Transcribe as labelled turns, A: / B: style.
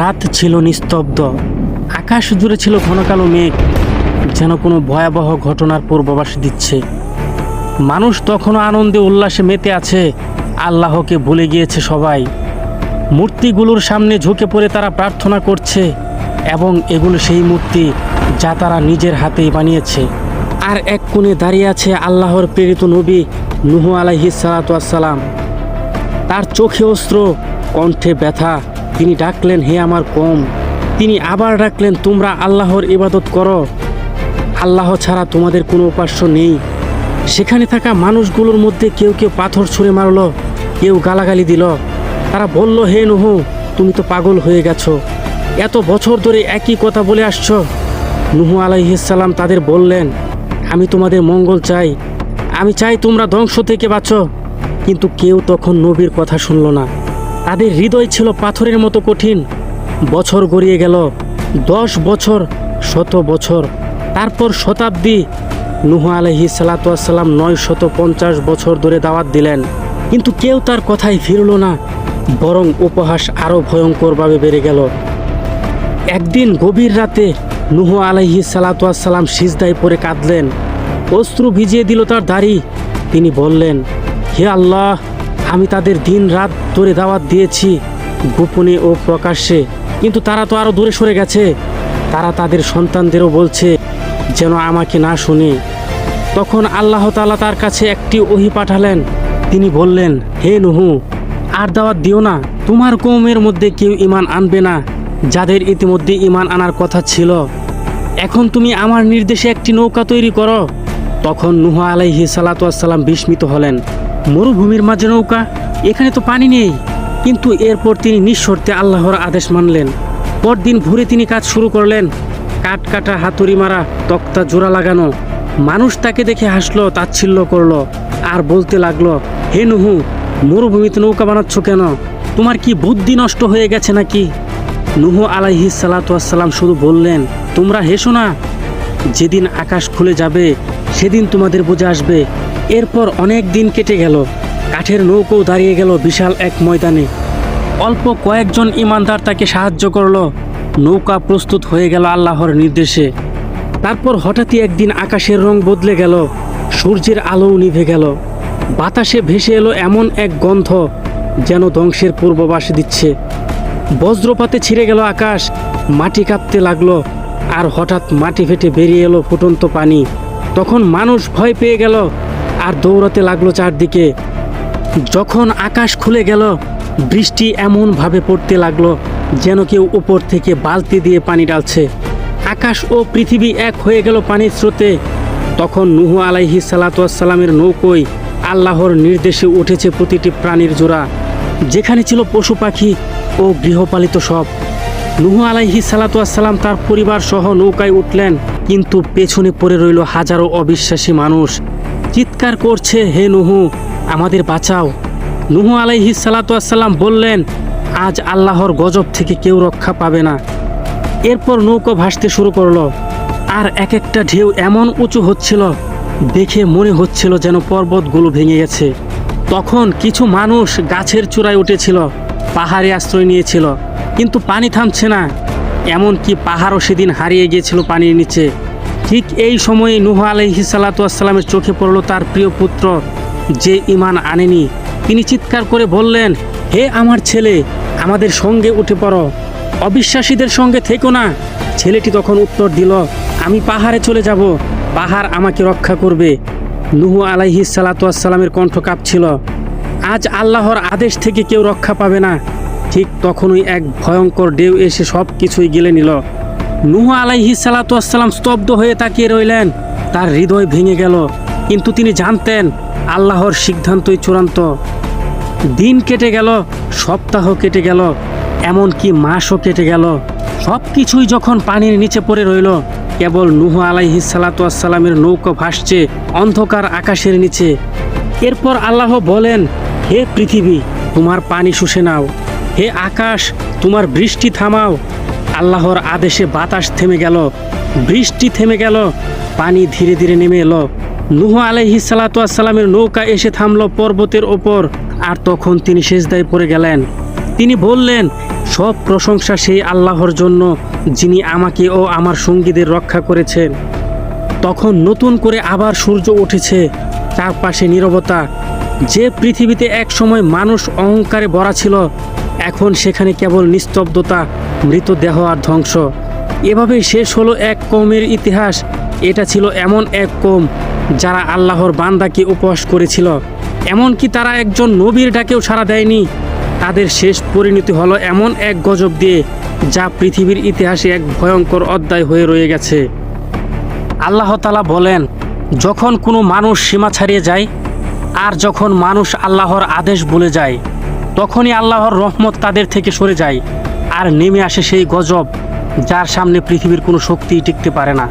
A: রাত ছিল নিস্তব্ধ। আকাশ জুড়ে ছিল ঘন কালো মেঘ, যেন কোনো ভয়াবহ ঘটনার পূর্বাভাস দিচ্ছে। মানুষ তখনও আনন্দে উল্লাসে মেতে আছে, আল্লাহকে ভুলে গিয়েছে সবাই। মূর্তিগুলোর সামনে ঝুঁকে পড়ে তারা প্রার্থনা করছে, এবং এগুলো সেই মূর্তি যা তারা নিজের হাতেই বানিয়েছে। আর এক কোণে দাঁড়িয়ে আছে আল্লাহর প্রেরিত নবী নুহু আলাইহি সালাতাম তার চোখে অস্ত্র কণ্ঠে ব্যথা তিনি ডাকলেন, হে আমার কম। তিনি আবার ডাকলেন, তোমরা আল্লাহর ইবাদত করো। আল্লাহ ছাড়া তোমাদের কোনো উপাস্য নেই। সেখানে থাকা মানুষগুলোর মধ্যে কেউ কেউ পাথর ছুঁড়ে মারলো, কেউ গালাগালি দিল। তারা বলল, হে নুহু, তুমি তো পাগল হয়ে গেছো। এত বছর ধরে একই কথা বলে আসছো। নুহু আলাইহিসাল্লাম তাদের বললেন, আমি তোমাদের মঙ্গল চাই। আমি চাই তোমরা ধ্বংস থেকে বাঁচো। কিন্তু কেউ তখন নবীর কথা শুনল না। তাদের হৃদয় ছিল পাথরের মতো কঠিন। বছর গড়িয়ে গেল, দশ বছর, শত বছর। তারপর শতাব্দী, নুহ আলহি সালাতাম নয় শত পঞ্চাশ বছর ধরে দাওয়াত দিলেন। কিন্তু কেউ তার কথাই ফিরল না, বরং উপহাস আরও ভয়ঙ্করভাবে বেড়ে গেল। একদিন গভীর রাতে নুহ আলাইহি সালাতাম সিজদায় পরে কাঁদলেন। অশ্রু ভিজিয়ে দিল তার দাড়ি। তিনি বললেন, হে আল্লাহ আমি তাদের দিন রাত ধরে দাওয়াত দিয়েছি, গোপনে ও প্রকাশ্যে। কিন্তু তারা তো আরও দূরে সরে গেছে। তারা তাদের সন্তানদেরও বলছে, যেন আমাকে না শুনে। তখন আল্লাহ তাআলা তার কাছে একটি ওহি পাঠালেন। তিনি বললেন, হে নুহু, আর দাওয়াত দিও না। তোমার কৌমের মধ্যে কেউ ইমান আনবে না। যাদের ইতিমধ্যে ইমান আনার কথা ছিল। এখন তুমি আমার নির্দেশে একটি নৌকা তৈরি করো। তখন নুহা আলাইহি সালাতাম বিস্মিত হলেন। মরুভূমির মাঝে নৌকা, এখানে তো পানি নেই। কিন্তু এরপর তিনি নিঃশর্তে আল্লাহর আদেশ মানলেন। পরদিন ভোরে তিনি কাজ শুরু করলেন। কাঠ কাটা হাতুড়ি মারা, তক্তা জোড়া লাগানো। মানুষ তাকে দেখে হাসলো, তাচ্ছিল্য করল, আর বলতে লাগল, হে নুহু, মরুভূমিতে নৌকা বানাচ্ছ কেন? তোমার কি বুদ্ধি নষ্ট হয়ে গেছে নাকি? নুহু আলাইহি সালাতাম শুধু বললেন, তোমরা হেসো না। যেদিন আকাশ খুলে যাবে, সেদিন তোমাদের বোঝা আসবে। এরপর অনেক দিন কেটে গেল। কাঠের নৌকো দাঁড়িয়ে গেল বিশাল এক ময়দানে। অল্প কয়েকজন ইমানদার তাকে সাহায্য করল। নৌকা প্রস্তুত হয়ে গেল আল্লাহর নির্দেশে। তারপর হঠাৎই একদিন আকাশের রং বদলে গেল। সূর্যের আলোও নিভে গেল। বাতাসে ভেসে এলো এমন এক গন্ধ যেন ধ্বংসের পূর্ববাস দিচ্ছে। বজ্রপাতে ছিঁড়ে গেল আকাশ, মাটি কাঁপতে লাগল আর হঠাৎ মাটি ফেটে বেরিয়ে এলো ফুটন্ত পানি। তখন মানুষ ভয় পেয়ে গেল আর দৌড়াতে লাগল চারদিকে। যখন আকাশ খুলে গেল, বৃষ্টি এমনভাবে পড়তে লাগল যেন কেউ উপর থেকে বালতি দিয়ে পানি ডালছে আকাশ ও পৃথিবী এক হয়ে গেল পানির স্রোতে। তখন নুহু আলাইহি সালাতামের নৌকোয় আল্লাহর নির্দেশে উঠেছে প্রতিটি প্রাণীর জোড়া, যেখানে ছিল পশু পাখি ও গৃহপালিত সব। নুহু আলাইহি সালাতাম তার পরিবার সহ নৌকায় উঠলেন, কিন্তু পেছনে পড়ে রইল হাজারো অবিশ্বাসী মানুষ। চিৎকার করছে, হে নুহু, আমাদের বাঁচাও। নুহু আলাইহি সালাতাম বললেন, আজ আল্লাহর গজব থেকে কেউ রক্ষা পাবে না। এরপর নৌকো ভাসতে শুরু করল, আর এক একটা ঢেউ এমন উঁচু হচ্ছিল, দেখে মনে হচ্ছিল যেন পর্বতগুলো ভেঙে গেছে। তখন কিছু মানুষ গাছের চূড়ায় উঠেছিল, পাহাড়ে আশ্রয় নিয়েছিল, কিন্তু পানি থামছে না। এমনকি পাহাড়ও সেদিন হারিয়ে গিয়েছিল পানির নিচে। ঠিক এই সময়ে নুহ আলহি সাল্লাতামের চোখে পড়ল তার প্রিয় পুত্র, যে ইমান আনেনি। তিনি চিৎকার করে বললেন, হে আমার ছেলে, আমাদের সঙ্গে উঠে পড়ো। অবিশ্বাসীদের সঙ্গে থেকো না। ছেলেটি তখন উত্তর দিল, আমি পাহাড়ে চলে যাব। পাহাড় আমাকে রক্ষা করবে। নুহু আলাইহি সালাতামের কণ্ঠ কাঁপছিল, আজ আল্লাহর আদেশ থেকে কেউ রক্ষা পাবে না। ঠিক তখনই এক ভয়ঙ্কর ঢেউ এসে সব কিছুই গেলে নিল। নুহু আলাইহি সালাতাম স্তব্ধ হয়ে তাকিয়ে রইলেন। তার হৃদয় ভেঙে গেল। কিন্তু তিনি জানতেন, আল্লাহর সিদ্ধান্তই চূড়ান্ত। দিন কেটে গেল, সপ্তাহ কেটে গেল, এমনকি মাসও কেটে গেল। সব কিছুই যখন পানির নিচে পড়ে রইল, কেবল নুহ আলাইহি সালাতামের নৌকো ভাসছে অন্ধকার আকাশের নিচে। এরপর আল্লাহ বলেন, হে পৃথিবী, তোমার পানি শুষে নাও। হে আকাশ, তোমার বৃষ্টি থামাও। আল্লাহর আদেশে বাতাস থেমে গেল, বৃষ্টি থেমে গেল, পানি ধীরে ধীরে নেমে এলো। নুহ আলাইহি সালাতামের নৌকা এসে থামলো পর্বতের ওপর, আর তখন তিনি সেজদায় পড়ে গেলেন। তিনি বললেন, সব প্রশংসা সেই আল্লাহর জন্য, যিনি আমাকে ও আমার সঙ্গীদের রক্ষা করেছেন। তখন নতুন করে আবার সূর্য উঠেছে, চারপাশে নীরবতা। যে পৃথিবীতে এক সময় মানুষ অহংকারে ভরা ছিল এখন সেখানে কেবল নিস্তব্ধতা, মৃতদেহ আর ধ্বংস। এভাবেই শেষ হলো এক কৌমের ইতিহাস। এটা ছিল এমন এক কৌম যারা আল্লাহর বান্দাকে উপহাস করেছিল। এমনকি তারা একজন নবীর ডাকেও সাড়া দেয়নি। তাদের শেষ পরিণতি হলো এমন এক গজব দিয়ে, যা পৃথিবীর ইতিহাসে এক ভয়ঙ্কর অধ্যায় হয়ে রয়ে গেছে। আল্লাহ তালা বলেন, যখন কোনো মানুষ সীমা ছাড়িয়ে যায়, আর যখন মানুষ আল্লাহর আদেশ বলে যায় তখনই আল্লাহর রহমত তাদের থেকে সরে যায় আর নেমে আসে সেই গজব যার সামনে পৃথিবীর কোনো শক্তি টিকতে পারে না।